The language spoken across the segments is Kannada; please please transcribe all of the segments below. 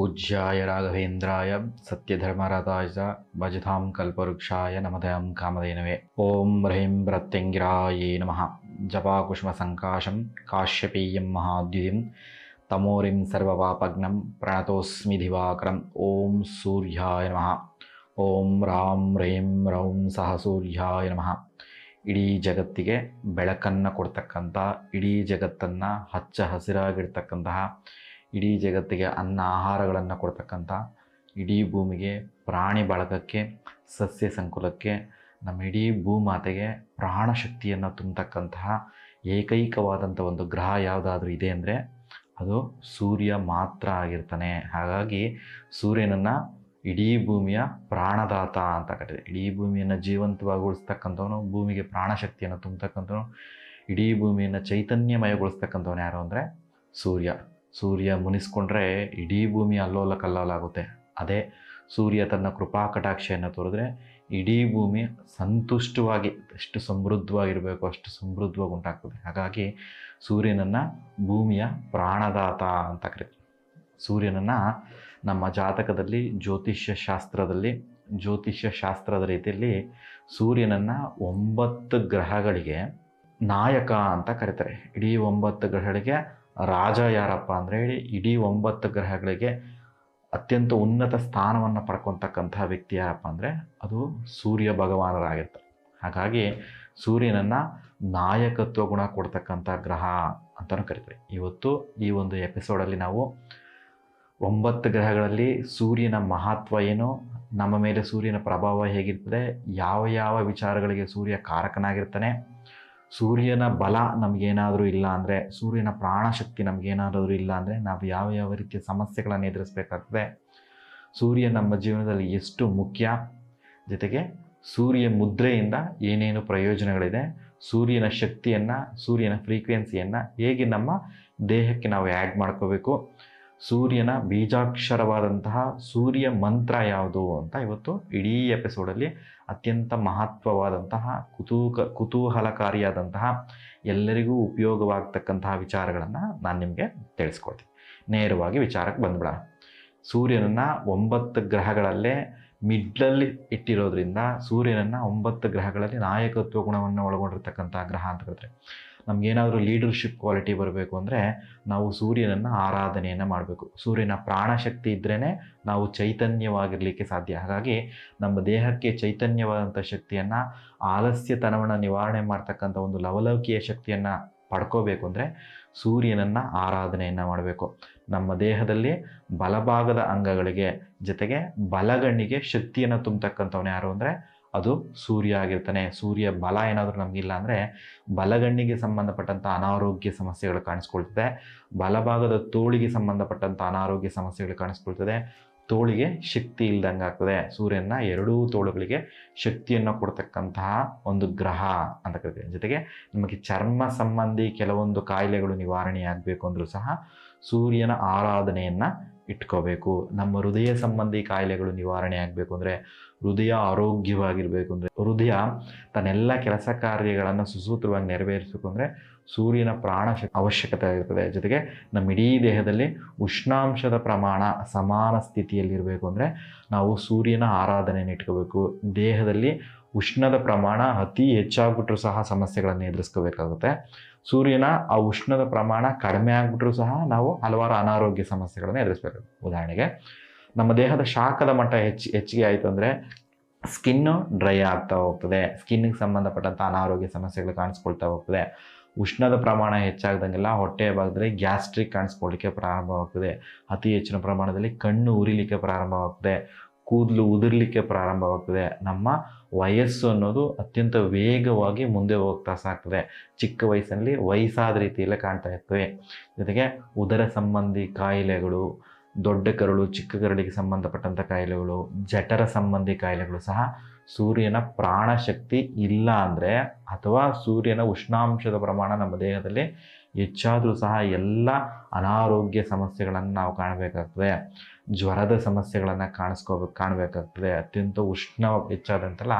पूज्याय राघवेन्द्राय सत्यधर्मरताय च भजतां कल्पवृक्षाय नमदयं कामधेनवे ॐ ह्रीं प्रत्यङ्गिरायै नमः जपाकुष्मसङ्काशं काश्यपेयं महाद्युतिं तमोरिं सर्वपापग्नं प्रणतोऽस्मि दिवाकरम् ॐ सूर्याय नमः ಓಂ ರಾಂ ರೀಂ ರೌಂ ಸಹ ಸೂರ್ಯಾಯ ನಮಃ ಇಡೀ ಜಗತ್ತಿಗೆ ಬೆಳಕನ್ನು ಕೊಡ್ತಕ್ಕಂಥ ಇಡೀ ಜಗತ್ತನ್ನು ಹಚ್ಚ ಹಸಿರಾಗಿಡ್ತಕ್ಕಂತಹ ಇಡೀ ಜಗತ್ತಿಗೆ ಅನ್ನ ಆಹಾರಗಳನ್ನು ಕೊಡ್ತಕ್ಕಂಥ ಇಡೀ ಭೂಮಿಗೆ ಪ್ರಾಣಿ ಬಳಗಕ್ಕೆ, ಸಸ್ಯ ಸಂಕುಲಕ್ಕೆ, ನಮ್ಮ ಇಡೀ ಭೂಮಾತೆಗೆ ಪ್ರಾಣಶಕ್ತಿಯನ್ನು ತುಂಬತಕ್ಕಂತಹ ಏಕೈಕವಾದಂಥ ಒಂದು ಗ್ರಹ ಯಾವುದಾದ್ರೂ ಇದೆ ಅಂದರೆ ಅದು ಸೂರ್ಯ ಮಾತ್ರ ಆಗಿರ್ತಾನೆ. ಹಾಗಾಗಿ ಸೂರ್ಯನನ್ನು ಇಡೀ ಭೂಮಿಯ ಪ್ರಾಣದಾತ ಅಂತ ಕರೀತಾರೆ. ಇಡೀ ಭೂಮಿಯನ್ನು ಜೀವಂತವಾಗಿಗೊಳಿಸ್ತಕ್ಕಂಥವನು, ಭೂಮಿಗೆ ಪ್ರಾಣಶಕ್ತಿಯನ್ನು ತುಂಬತಕ್ಕಂಥವನು, ಇಡೀ ಭೂಮಿಯನ್ನು ಚೈತನ್ಯಮಯಗೊಳಿಸ್ತಕ್ಕಂಥವನು ಯಾರು ಅಂದರೆ ಸೂರ್ಯ. ಸೂರ್ಯ ಮುನಿಸ್ಕೊಂಡ್ರೆ ಇಡೀ ಭೂಮಿ ಅಲ್ಲೋಲ ಕಲ್ಲೋಲಾಗುತ್ತೆ. ಅದೇ ಸೂರ್ಯ ತನ್ನ ಕೃಪಾ ಕಟಾಕ್ಷೆಯನ್ನು ತೋರಿದ್ರೆ ಇಡೀ ಭೂಮಿ ಸಂತುಷ್ಟವಾಗಿ ಎಷ್ಟು ಸಮೃದ್ಧವಾಗಿರಬೇಕು ಅಷ್ಟು ಸಮೃದ್ಧವಾಗಿ ಉಂಟಾಗ್ತದೆ. ಹಾಗಾಗಿ ಸೂರ್ಯನನ್ನು ಭೂಮಿಯ ಪ್ರಾಣದಾತ ಅಂತ ಕರೀತಾರೆ. ಸೂರ್ಯನನ್ನು ನಮ್ಮ ಜಾತಕದಲ್ಲಿ, ಜ್ಯೋತಿಷ್ಯ ಶಾಸ್ತ್ರದಲ್ಲಿ, ಜ್ಯೋತಿಷ್ಯ ಶಾಸ್ತ್ರದ ರೀತಿಯಲ್ಲಿ ಸೂರ್ಯನನ್ನು ಒಂಬತ್ತು ಗ್ರಹಗಳಿಗೆ ನಾಯಕ ಅಂತ ಕರೀತಾರೆ. ಇಡೀ ಒಂಬತ್ತು ಗ್ರಹಗಳಿಗೆ ರಾಜ ಯಾರಪ್ಪ ಅಂದರೆ ಹೇಳಿ ಇಡೀ ಒಂಬತ್ತು ಗ್ರಹಗಳಿಗೆ ಅತ್ಯಂತ ಉನ್ನತ ಸ್ಥಾನವನ್ನು ಪಡ್ಕೊತಕ್ಕಂಥ ವ್ಯಕ್ತಿ ಯಾರಪ್ಪ ಅಂದರೆ ಅದು ಸೂರ್ಯ ಭಗವಾನರಾಗಿರ್ತಾರೆ. ಹಾಗಾಗಿ ಸೂರ್ಯನನ್ನು ನಾಯಕತ್ವ ಗುಣ ಕೊಡ್ತಕ್ಕಂಥ ಗ್ರಹ ಅಂತಲೂ ಕರಿತಾರೆ. ಇವತ್ತು ಈ ಒಂದು ಎಪಿಸೋಡಲ್ಲಿ ನಾವು ಒಂಬತ್ತು ಗ್ರಹಗಳಲ್ಲಿ ಸೂರ್ಯನ ಮಹತ್ವ ಏನು, ನಮ್ಮ ಮೇಲೆ ಸೂರ್ಯನ ಪ್ರಭಾವ ಹೇಗಿರ್ತದೆ, ಯಾವ ಯಾವ ವಿಚಾರಗಳಿಗೆ ಸೂರ್ಯ ಕಾರಕನಾಗಿರ್ತಾನೆ ಸೂರ್ಯನ ಬಲ ನಮಗೇನಾದರೂ ಇಲ್ಲ ಅಂದರೆ, ಸೂರ್ಯನ ಪ್ರಾಣಶಕ್ತಿ ನಮಗೇನಾದರೂ ಇಲ್ಲ ಅಂದರೆ ನಾವು ಯಾವ ಯಾವ ರೀತಿಯ ಸಮಸ್ಯೆಗಳನ್ನು ಎದುರಿಸಬೇಕಾಗ್ತದೆ. ಸೂರ್ಯ ನಮ್ಮ ಜೀವನದಲ್ಲಿ ಎಷ್ಟು ಮುಖ್ಯ? ಜೊತೆಗೆ ಸೂರ್ಯ ಮುದ್ರೆಯಿಂದ ಏನೇನು ಪ್ರಯೋಜನಗಳಿದೆ? ಸೂರ್ಯನ ಶಕ್ತಿಯನ್ನು, ಸೂರ್ಯನ ಫ್ರೀಕ್ವೆನ್ಸಿಯನ್ನು ಹೇಗೆ ನಮ್ಮ ದೇಹಕ್ಕೆ ನಾವು ಆ್ಯಡ್ ಮಾಡ್ಕೋಬೇಕು? ಸೂರ್ಯನ ಬೀಜಾಕ್ಷರವಾದಂತಹ ಸೂರ್ಯ ಮಂತ್ರ ಯಾವುದು ಅಂತ ಇವತ್ತು ಇಡೀ ಎಪಿಸೋಡಲ್ಲಿ ಅತ್ಯಂತ ಮಹತ್ವವಾದಂತಹ ಕುತೂಕ, ಕುತೂಹಲಕಾರಿಯಾದಂತಹ ಎಲ್ಲರಿಗೂ ಉಪಯೋಗವಾಗ್ತಕ್ಕಂತಹ ವಿಚಾರಗಳನ್ನು ನಾನು ನಿಮಗೆ ತಿಳಿಸ್ಕೊಡ್ತೀನಿ. ನೇರವಾಗಿ ವಿಚಾರಕ್ಕೆ ಬಂದ್ಬಿಡ. ಸೂರ್ಯನನ್ನು ಒಂಬತ್ತು ಗ್ರಹಗಳಲ್ಲೇ ಮಿಡ್ಲಲ್ಲಿ ಇಟ್ಟಿರೋದ್ರಿಂದ ಸೂರ್ಯನನ್ನು ಒಂಬತ್ತು ಗ್ರಹಗಳಲ್ಲಿ ನಾಯಕತ್ವ ಗುಣವನ್ನು ಒಳಗೊಂಡಿರ್ತಕ್ಕಂಥ ಗ್ರಹ ಅಂತ ಕರೀತಾರೆ. ನಮಗೇನಾದರೂ ಲೀಡರ್ಶಿಪ್ ಕ್ವಾಲಿಟಿ ಬರಬೇಕು ಅಂದರೆ ನಾವು ಸೂರ್ಯನನ್ನು ಆರಾಧನೆಯನ್ನು ಮಾಡಬೇಕು. ಸೂರ್ಯನ ಪ್ರಾಣಶಕ್ತಿ ಇದ್ರೇ ನಾವು ಚೈತನ್ಯವಾಗಿರಲಿಕ್ಕೆ ಸಾಧ್ಯ. ಹಾಗಾಗಿ ನಮ್ಮ ದೇಹಕ್ಕೆ ಚೈತನ್ಯವಾದಂಥ ಶಕ್ತಿಯನ್ನು, ಆಲಸ್ಯತನವನ್ನು ನಿವಾರಣೆ ಮಾಡ್ತಕ್ಕಂಥ ಒಂದು ಲವಲೌಕಿಯ ಶಕ್ತಿಯನ್ನು ಪಡ್ಕೋಬೇಕು ಅಂದರೆ ಸೂರ್ಯನನ್ನು ಆರಾಧನೆಯನ್ನು ಮಾಡಬೇಕು. ನಮ್ಮ ದೇಹದಲ್ಲಿ ಬಲಭಾಗದ ಅಂಗಗಳಿಗೆ ಜೊತೆಗೆ ಬಲಗಣ್ಣಿಗೆ ಶಕ್ತಿಯನ್ನು ತುಂಬತಕ್ಕಂಥವನು ಯಾರು ಅಂದರೆ ಅದು ಸೂರ್ಯ ಆಗಿರ್ತಾನೆ. ಸೂರ್ಯ ಬಲ ಏನಾದರೂ ನಮಗಿಲ್ಲ ಅಂದರೆ ಬಲಗಣ್ಣಿಗೆ ಸಂಬಂಧಪಟ್ಟಂಥ ಅನಾರೋಗ್ಯ ಸಮಸ್ಯೆಗಳು ಕಾಣಿಸ್ಕೊಳ್ತದೆ. ಬಲಭಾಗದ ತೋಳಿಗೆ ಸಂಬಂಧಪಟ್ಟಂಥ ಅನಾರೋಗ್ಯ ಸಮಸ್ಯೆಗಳು ಕಾಣಿಸ್ಕೊಳ್ತದೆ. ತೋಳಿಗೆ ಶಕ್ತಿ ಇಲ್ದಂಗೆ ಆಗ್ತದೆ. ಸೂರ್ಯನ ಎರಡೂ ತೋಳುಗಳಿಗೆ ಶಕ್ತಿಯನ್ನು ಕೊಡ್ತಕ್ಕಂತಹ ಒಂದು ಗ್ರಹ ಅಂತ ಕರಿತೀವಿ. ಜೊತೆಗೆ ನಮಗೆ ಚರ್ಮ ಸಂಬಂಧಿ ಕೆಲವೊಂದು ಕಾಯಿಲೆಗಳು ನಿವಾರಣೆ ಆಗಬೇಕು ಅಂದರೂ ಸಹ ಸೂರ್ಯನ ಆರಾಧನೆಯನ್ನು ಇಟ್ಕೋಬೇಕು. ನಮ್ಮ ಹೃದಯ ಸಂಬಂಧಿ ಕಾಯಿಲೆಗಳು ನಿವಾರಣೆ ಆಗಬೇಕು ಅಂದರೆ ಹೃದಯ ಆರೋಗ್ಯವಾಗಿರಬೇಕು ಅಂದರೆ ಹೃದಯ ತನ್ನೆಲ್ಲ ಕೆಲಸ ಕಾರ್ಯಗಳನ್ನು ಸುಸೂತ್ರವಾಗಿ ನೆರವೇರಿಸಬೇಕು ಅಂದರೆ ಸೂರ್ಯನ ಪ್ರಾಣ ಅವಶ್ಯಕತೆ ಆಗಿರ್ತದೆ. ಜೊತೆಗೆ ನಮ್ಮ ಇಡೀ ದೇಹದಲ್ಲಿ ಉಷ್ಣಾಂಶದ ಪ್ರಮಾಣ ಸಮಾನ ಸ್ಥಿತಿಯಲ್ಲಿರಬೇಕು ಅಂದರೆ ನಾವು ಸೂರ್ಯನ ಆರಾಧನೆಯನ್ನು ಇಟ್ಕೋಬೇಕು. ದೇಹದಲ್ಲಿ ಉಷ್ಣದ ಪ್ರಮಾಣ ಅತಿ ಹೆಚ್ಚಾಗ್ಬಿಟ್ರೂ ಸಹ ಸಮಸ್ಯೆಗಳನ್ನು ಎದುರಿಸ್ಕೋಬೇಕಾಗುತ್ತೆ. ಸೂರ್ಯನ ಆ ಉಷ್ಣದ ಪ್ರಮಾಣ ಕಡಿಮೆ ಆಗಿಬಿಟ್ರೂ ಸಹ ನಾವು ಹಲವಾರು ಅನಾರೋಗ್ಯ ಸಮಸ್ಯೆಗಳನ್ನು ಎದುರಿಸ್ಬೇಕು ಉದಾಹರಣೆಗೆ ನಮ್ಮ ದೇಹದ ಶಾಖದ ಮಟ್ಟ ಹೆಚ್ಚು, ಹೆಚ್ಚಿಗೆ ಆಯಿತು ಅಂದರೆ ಸ್ಕಿನ್ನು ಡ್ರೈ ಆಗ್ತಾ ಹೋಗ್ತದೆ. ಸ್ಕಿನ್ನಿಗೆ ಸಂಬಂಧಪಟ್ಟಂಥ ಅನಾರೋಗ್ಯ ಸಮಸ್ಯೆಗಳು ಕಾಣಿಸ್ಕೊಳ್ತಾ ಹೋಗ್ತದೆ. ಉಷ್ಣದ ಪ್ರಮಾಣ ಹೆಚ್ಚಾಗ್ದಂಗೆಲ್ಲ ಹೊಟ್ಟೆಯ ಭಾಗದಲ್ಲಿ ಗ್ಯಾಸ್ಟ್ರಿಕ್ ಕಾಣಿಸ್ಕೊಳ್ಳಿಕ್ಕೆ ಪ್ರಾರಂಭವಾಗ್ತದೆ ಅತಿ ಹೆಚ್ಚಿನ ಪ್ರಮಾಣದಲ್ಲಿ ಕಣ್ಣು ಉರಿಲಿಕ್ಕೆ ಪ್ರಾರಂಭವಾಗ್ತದೆ ಕೂದಲು ಉದುರಲಿಕ್ಕೆ ಪ್ರಾರಂಭವಾಗ್ತದೆ ನಮ್ಮ ವಯಸ್ಸು ಅನ್ನೋದು ಅತ್ಯಂತ ವೇಗವಾಗಿ ಮುಂದೆ ಹೋಗ್ತಾ ಸಾಕ್ತದೆ ಚಿಕ್ಕ ವಯಸ್ಸಿನಲ್ಲಿ ವಯಸ್ಸಾದ ರೀತಿಯಲ್ಲೇ ಕಾಣ್ತಾ ಇರ್ತವೆ. ಜೊತೆಗೆ ಉದರ ಸಂಬಂಧಿ ಕಾಯಿಲೆಗಳು ದೊಡ್ಡ ಕರುಳು, ಚಿಕ್ಕ ಕರುಳಿಗೆ ಸಂಬಂಧಪಟ್ಟಂಥ ಕಾಯಿಲೆಗಳು, ಜಠರ ಸಂಬಂಧಿ ಕಾಯಿಲೆಗಳು ಸಹ ಸೂರ್ಯನ ಪ್ರಾಣಶಕ್ತಿ ಇಲ್ಲ ಅಂದರೆ ಅಥವಾ ಸೂರ್ಯನ ಉಷ್ಣಾಂಶದ ಪ್ರಮಾಣ ನಮ್ಮ ದೇಹದಲ್ಲಿ ಹೆಚ್ಚಾದರೂ ಸಹ ಎಲ್ಲ ಅನಾರೋಗ್ಯ ಸಮಸ್ಯೆಗಳನ್ನು ನಾವು ಕಾಣಬೇಕಾಗ್ತದೆ. ಜ್ವರದ ಸಮಸ್ಯೆಗಳನ್ನು ಕಾಣಿಸ್ಕೋಬೇಕು ಕಾಣಬೇಕಾಗ್ತದೆ. ಅತ್ಯಂತ ಉಷ್ಣ ಹೆಚ್ಚಾದಂತೆಲ್ಲ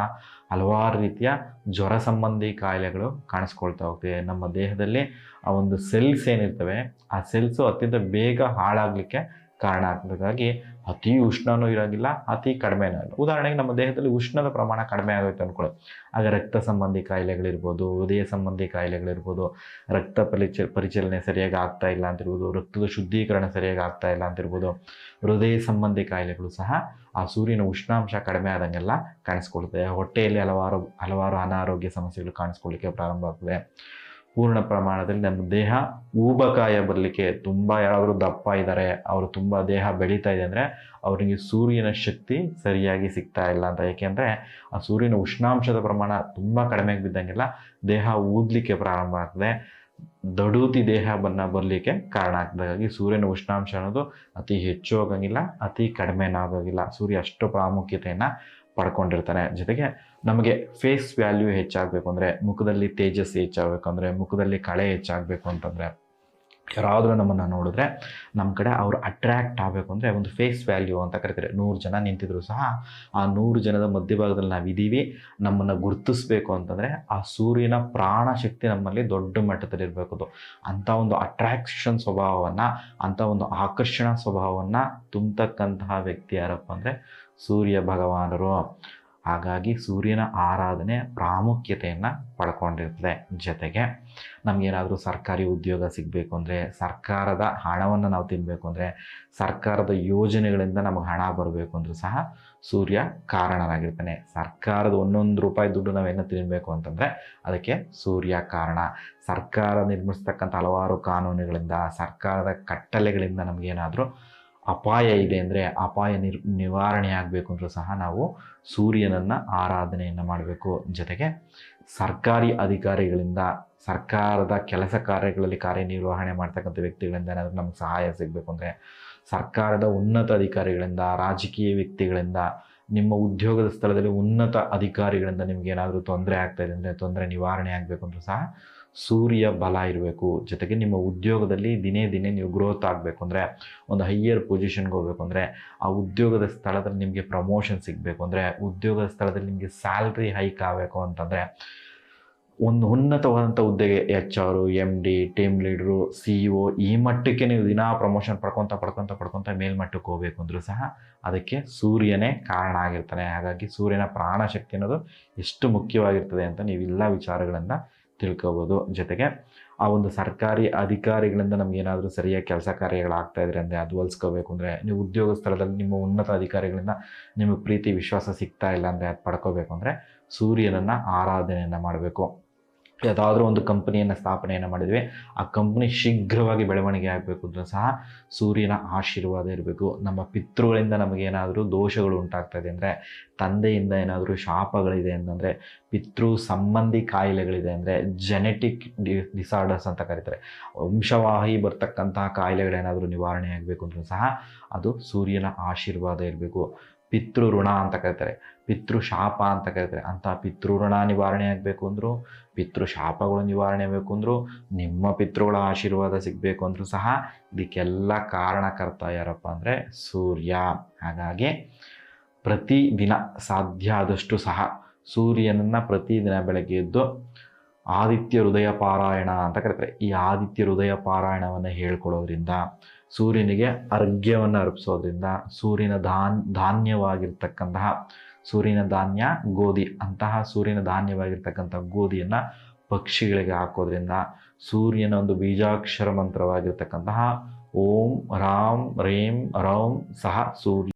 ಹಲವಾರು ರೀತಿಯ ಜ್ವರ ಸಂಬಂಧಿ ಕಾಯಿಲೆಗಳು ಕಾಣಿಸ್ಕೊಳ್ತಾ ಹೋಗ್ತವೆ ನಮ್ಮ ದೇಹದಲ್ಲಿ ಆ ಒಂದು ಸೆಲ್ಸ್ ಏನಿರ್ತವೆ, ಆ ಸೆಲ್ಸು ಅತ್ಯಂತ ಬೇಗ ಹಾಳಾಗಲಿಕ್ಕೆ ಕಾರಣ ಆಗ್ಬೇಕಾಗಿ ಅತಿ ಉಷ್ಣನೂ ಇರೋಂಗಿಲ್ಲ ಅತಿ ಕಡಿಮೆನೂ ಇಲ್ಲ. ಉದಾಹರಣೆಗೆ ನಮ್ಮ ದೇಹದಲ್ಲಿ ಉಷ್ಣದ ಪ್ರಮಾಣ ಕಡಿಮೆ ಆಗುತ್ತೆ ಅಂದ್ಕೊಳ್ಳಿ ಆಗ ರಕ್ತ ಸಂಬಂಧಿ ಕಾಯಿಲೆಗಳಿರ್ಬೋದು, ಹೃದಯ ಸಂಬಂಧಿ ಕಾಯಿಲೆಗಳಿರ್ಬೋದು, ರಕ್ತ ಪರಿಚ, ಪರಿಚಲನೆ ಸರಿಯಾಗಿ ಆಗ್ತಾ ಇಲ್ಲ ಅಂತಿರ್ಬೋದು, ರಕ್ತದ ಶುದ್ಧೀಕರಣ ಸರಿಯಾಗಿ ಆಗ್ತಾ ಇಲ್ಲ ಅಂತಿರ್ಬೋದು, ಹೃದಯ ಸಂಬಂಧಿ ಕಾಯಿಲೆಗಳು ಸಹ ಆ ಸೂರ್ಯನ ಉಷ್ಣಾಂಶ ಕಡಿಮೆ ಆದಂಗೆಲ್ಲ ಕಾಣಿಸ್ಕೊಳ್ತದೆ. ಹೊಟ್ಟೆಯಲ್ಲಿ ಹಲವಾರು ಹಲವಾರು ಅನಾರೋಗ್ಯ ಸಮಸ್ಯೆಗಳು ಕಾಣಿಸ್ಕೊಳ್ಳಿಕ್ಕೆ ಪ್ರಾರಂಭ ಆಗ್ತದೆ. ಪೂರ್ಣ ಪ್ರಮಾಣದಲ್ಲಿ ನಮ್ಮ ದೇಹ ಊಬಕಾಯ ಬರಲಿಕ್ಕೆ ತುಂಬ ಯಾರಾದರೂ ದಪ್ಪ ಇದ್ದಾರೆ ಅವರು ತುಂಬ ದೇಹ ಬೆಳೀತಾ ಇದೆ ಅಂದರೆ ಅವರಿಗೆ ಸೂರ್ಯನ ಶಕ್ತಿ ಸರಿಯಾಗಿ ಸಿಗ್ತಾ ಇಲ್ಲ ಅಂತ. ಏಕೆಂದರೆ ಆ ಸೂರ್ಯನ ಉಷ್ಣಾಂಶದ ಪ್ರಮಾಣ ತುಂಬ ಕಡಿಮೆ ಬಿದ್ದಂಗೆಲ್ಲ ದೇಹ ಊದಲಿಕ್ಕೆ ಪ್ರಾರಂಭ ಆಗ್ತದೆ. ದಡೂತಿ ದೇಹ ಬನ್ನ ಬರಲಿಕ್ಕೆ ಕಾರಣ ಆಗ್ತದೆ. ಹಾಗಾಗಿ ಸೂರ್ಯನ ಉಷ್ಣಾಂಶ ಅನ್ನೋದು ಅತಿ ಹೆಚ್ಚು ಹೋಗಂಗಿಲ್ಲ ಅತಿ ಕಡಿಮೆನೂ ಆಗೋಗಿಲ್ಲ ಸೂರ್ಯ ಅಷ್ಟು ಪ್ರಾಮುಖ್ಯತೆಯನ್ನು ಪಡ್ಕೊಂಡಿರ್ತಾನೆ. ಜೊತೆಗೆ ನಮಗೆ ಫೇಸ್ ವ್ಯಾಲ್ಯೂ ಹೆಚ್ಚಾಗಬೇಕು ಅಂದರೆ ಮುಖದಲ್ಲಿ ತೇಜಸ್ ಹೆಚ್ಚಾಗಬೇಕು ಅಂದರೆ ಮುಖದಲ್ಲಿ ಕಳೆ ಹೆಚ್ಚಾಗಬೇಕು ಅಂತಂದರೆ ಯಾರಾದರೂ ನಮ್ಮನ್ನು ನೋಡಿದ್ರೆ ನಮ್ಮ ಕಡೆ ಅವರು ಅಟ್ರ್ಯಾಕ್ಟ್ ಆಗಬೇಕು ಅಂದರೆ ಒಂದು ಫೇಸ್ ವ್ಯಾಲ್ಯೂ ಅಂತ ಕರಿತಾರೆ. ನೂರು ಜನ ನಿಂತಿದ್ರು ಸಹ ಆ ನೂರು ಜನದ ಮಧ್ಯಭಾಗದಲ್ಲಿ ನಾವು ಇದ್ದೀವಿ ನಮ್ಮನ್ನು ಗುರುತಿಸ್ಬೇಕು ಅಂತಂದರೆ ಆ ಸೂರ್ಯನ ಪ್ರಾಣ ಶಕ್ತಿ ನಮ್ಮಲ್ಲಿ ದೊಡ್ಡ ಮಟ್ಟದಲ್ಲಿ ಇರಬೇಕು ಅಂಥ ಒಂದು ಅಟ್ರಾಕ್ಷನ್ ಸ್ವಭಾವವನ್ನು ಅಂಥ ಒಂದು ಆಕರ್ಷಣಾ ಸ್ವಭಾವವನ್ನು ತುಂಬತಕ್ಕಂತಹ ವ್ಯಕ್ತಿ ಯಾರಪ್ಪ ಅಂದರೆ ಸೂರ್ಯ ಭಗವಾನರು. ಹಾಗಾಗಿ ಸೂರ್ಯನ ಆರಾಧನೆ ಪ್ರಾಮುಖ್ಯತೆಯನ್ನು ಪಡ್ಕೊಂಡಿರ್ತದೆ. ಜೊತೆಗೆ ನಮಗೇನಾದರೂ ಸರ್ಕಾರಿ ಉದ್ಯೋಗ ಸಿಗಬೇಕು ಅಂದರೆ, ಸರ್ಕಾರದ ಹಣವನ್ನು ನಾವು ತಿನ್ನಬೇಕು ಅಂದರೆ, ಸರ್ಕಾರದ ಯೋಜನೆಗಳಿಂದ ನಮಗೆ ಹಣ ಬರಬೇಕು ಅಂದರೂ ಸಹ ಸೂರ್ಯ ಕಾರಣನಾಗಿರ್ತಾನೆ. ಸರ್ಕಾರದ ಒಂದೊಂದು ರೂಪಾಯಿ ದುಡ್ಡು ನಾವೇನೋ ತಿನ್ನಬೇಕು ಅಂತಂದರೆ ಅದಕ್ಕೆ ಸೂರ್ಯ ಕಾರಣ. ಸರ್ಕಾರ ನಿರ್ಮಿಸ್ತಕ್ಕಂಥ ಹಲವಾರು ಕಾನೂನುಗಳಿಂದ, ಸರ್ಕಾರದ ಕಟ್ಟಲೆಗಳಿಂದ ನಮಗೇನಾದರೂ ಅಪಾಯ ಇದೆ ಅಂದರೆ ಅಪಾಯ ನಿರ್, ನಿವಾರಣೆ ಆಗಬೇಕು ಅಂದರೂ ಸಹ ನಾವು ಸೂರ್ಯನನ್ನು ಆರಾಧನೆಯನ್ನು ಮಾಡಬೇಕು. ಜೊತೆಗೆ ಸರ್ಕಾರಿ ಅಧಿಕಾರಿಗಳಿಂದ, ಸರ್ಕಾರದ ಕೆಲಸ ಕಾರ್ಯಗಳಲ್ಲಿ ಕಾರ್ಯನಿರ್ವಹಣೆ ಮಾಡ್ತಕ್ಕಂಥ ವ್ಯಕ್ತಿಗಳಿಂದ ಏನಾದರೂ ನಮ್ಗೆ ಸಹಾಯ ಸಿಗಬೇಕು ಅಂದರೆ ಸರ್ಕಾರದ ಉನ್ನತ ಅಧಿಕಾರಿಗಳಿಂದ, ರಾಜಕೀಯ ವ್ಯಕ್ತಿಗಳಿಂದ, ನಿಮ್ಮ ಉದ್ಯೋಗದ ಸ್ಥಳದಲ್ಲಿ ಉನ್ನತ ಅಧಿಕಾರಿಗಳಿಂದ ನಿಮ್ಗೆ ಏನಾದರೂ ತೊಂದರೆ ಆಗ್ತಾಯಿದೆ ಅಂದರೆ ತೊಂದರೆ ನಿವಾರಣೆ ಆಗಬೇಕು ಅಂದರೂ ಸಹ ಸೂರ್ಯ ಬಲ ಇರಬೇಕು. ಜೊತೆಗೆ ನಿಮ್ಮ ಉದ್ಯೋಗದಲ್ಲಿ ದಿನೇ ದಿನೇ ನೀವು ಗ್ರೋತ್ ಆಗಬೇಕು ಅಂದರೆ, ಒಂದು ಹೈಯರ್ ಪೊಸಿಷನ್ಗೆ ಹೋಗಬೇಕು ಅಂದರೆ, ಆ ಉದ್ಯೋಗದ ಸ್ಥಳದಲ್ಲಿ ನಿಮಗೆ ಪ್ರಮೋಷನ್ ಸಿಗಬೇಕು ಅಂದರೆ, ಉದ್ಯೋಗದ ಸ್ಥಳದಲ್ಲಿ ನಿಮಗೆ ಸ್ಯಾಲ್ರಿ ಹೈಕ್ ಆಗಬೇಕು ಅಂತಂದರೆ, ಒಂದು ಉನ್ನತವಾದಂಥ ಹುದ್ದೆಗೆ H R M D team ಲೀಡ್ರು C E O ಈ ಮಟ್ಟಕ್ಕೆ ನೀವು ದಿನಾ ಪ್ರಮೋಷನ್ ಪಡ್ಕೊತ ಪಡ್ಕೊತ ಪಡ್ಕೊತ ಮೇಲ್ಮಟ್ಟಕ್ಕೆ ಹೋಗಬೇಕು ಅಂದರೂ ಸಹ ಅದಕ್ಕೆ ಸೂರ್ಯನೇ ಕಾರಣ ಆಗಿರ್ತಾನೆ. ಹಾಗಾಗಿ ಸೂರ್ಯನ ಪ್ರಾಣಶಕ್ತಿ ಅನ್ನೋದು ಎಷ್ಟು ಮುಖ್ಯವಾಗಿರ್ತದೆ ಅಂತ ನೀವೆಲ್ಲ ವಿಚಾರಗಳನ್ನು ತಿಳ್ಕೊಬೋದು. ಜೊತೆಗೆ ಆ ಒಂದು ಸರ್ಕಾರಿ ಅಧಿಕಾರಿಗಳಿಂದ ನಮಗೇನಾದರೂ ಸರಿಯಾಗಿ ಕೆಲಸ ಕಾರ್ಯಗಳಾಗ್ತಾ ಇದ್ರೆ ಅಂದರೆ ಅದು ಹೊಲ್ಸ್ಕೋಬೇಕು ಅಂದರೆ ನೀವು ಉದ್ಯೋಗ ಸ್ಥಳದಲ್ಲಿ ನಿಮ್ಮ ಉನ್ನತ ಅಧಿಕಾರಿಗಳಿಂದ ನಿಮಗೆ ಪ್ರೀತಿ, ವಿಶ್ವಾಸ ಸಿಗ್ತಾ ಇಲ್ಲ ಅಂದರೆ ಅದು ಪಡ್ಕೋಬೇಕು ಅಂದರೆ ಸೂರ್ಯನನ್ನು ಆರಾಧನೆಯನ್ನು ಮಾಡಬೇಕು. ಯಾವುದಾದ್ರೂ ಒಂದು ಕಂಪನಿಯನ್ನು ಸ್ಥಾಪನೆಯನ್ನು ಮಾಡಿದ್ವಿ, ಆ ಕಂಪ್ನಿ ಶೀಘ್ರವಾಗಿ ಬೆಳವಣಿಗೆ ಆಗಬೇಕು ಅಂತ ಸಹ ಸೂರ್ಯನ ಆಶೀರ್ವಾದ ಇರಬೇಕು. ನಮ್ಮ ಪಿತೃಗಳಿಂದ ನಮಗೇನಾದರೂ ದೋಷಗಳು ಉಂಟಾಗ್ತಾ ಇದೆ ಅಂದರೆ, ತಂದೆಯಿಂದ ಏನಾದರೂ ಶಾಪಗಳಿದೆ ಅಂತಂದರೆ, ಪಿತೃ ಸಂಬಂಧಿ ಕಾಯಿಲೆಗಳಿದೆ ಅಂದರೆ ಜೆನೆಟಿಕ್ ಡಿ ಡಿಸಾರ್ಡರ್ಸ್ ಅಂತ ಕರೀತಾರೆ. ವಂಶವಾಹಿ ಬರ್ತಕ್ಕಂತಹ ಕಾಯಿಲೆಗಳೇನಾದರೂ ನಿವಾರಣೆ ಆಗಬೇಕು ಅಂತ ಸಹ ಅದು ಸೂರ್ಯನ ಆಶೀರ್ವಾದ ಇರಬೇಕು. ಪಿತೃ ಋಣ ಅಂತ ಕರೀತಾರೆ. ಪಿತೃ ಶಾಪ ಅಂತ ಕರೀತಾರೆ. ಅಂತ ಪಿತೃ ಋಣ ನಿವಾರಣೆ ಆಗಬೇಕು ಅಂದರೂ ಪಿತೃ ಶಾಪಗಳು ನಿವಾರಣೆ ಆಗಬೇಕು ಅಂದರು, ನಿಮ್ಮ ಪಿತೃಗಳ ಆಶೀರ್ವಾದ ಸಿಗಬೇಕು ಅಂದರೂ ಸಹ ಇದಕ್ಕೆಲ್ಲ ಕಾರಣಕರ್ತ ಯಾರಪ್ಪ ಅಂದರೆ ಸೂರ್ಯ. ಹಾಗಾಗಿ ಪ್ರತಿದಿನ ಸಾಧ್ಯ ಆದಷ್ಟು ಸಹ ಸೂರ್ಯನನ್ನು ಪ್ರತಿದಿನ ಬೆಳಗ್ಗೆ ಎದ್ದು ಆದಿತ್ಯ ಹೃದಯ ಪಾರಾಯಣ ಅಂತ ಕರೀತಾರೆ. ಈ ಆದಿತ್ಯ ಹೃದಯ ಪಾರಾಯಣವನ್ನು ಹೇಳ್ಕೊಳ್ಳೋದ್ರಿಂದ ಸೂರ್ಯನಿಗೆ ಅರ್ಘ್ಯವನ್ನು ಅರ್ಪಿಸೋದ್ರಿಂದ ಸೂರ್ಯನ ಧಾನ್, ಧಾನ್ಯವಾಗಿರ್ತಕ್ಕಂತಹ ಸೂರ್ಯನ ಧಾನ್ಯ ಗೋಧಿ ಅಂತಹ ಸೂರ್ಯನ ಧಾನ್ಯವಾಗಿರ್ತಕ್ಕಂಥ ಗೋಧಿಯನ್ನು ಪಕ್ಷಿಗಳಿಗೆ ಹಾಕೋದ್ರಿಂದ ಸೂರ್ಯನ ಒಂದು ಬೀಜಾಕ್ಷರ ಮಂತ್ರವಾಗಿರ್ತಕ್ಕಂತಹ ಓಂ, ರಾಮ್ ರೇಂ ರೌಂ ಸಹ ಸೂರ್ಯ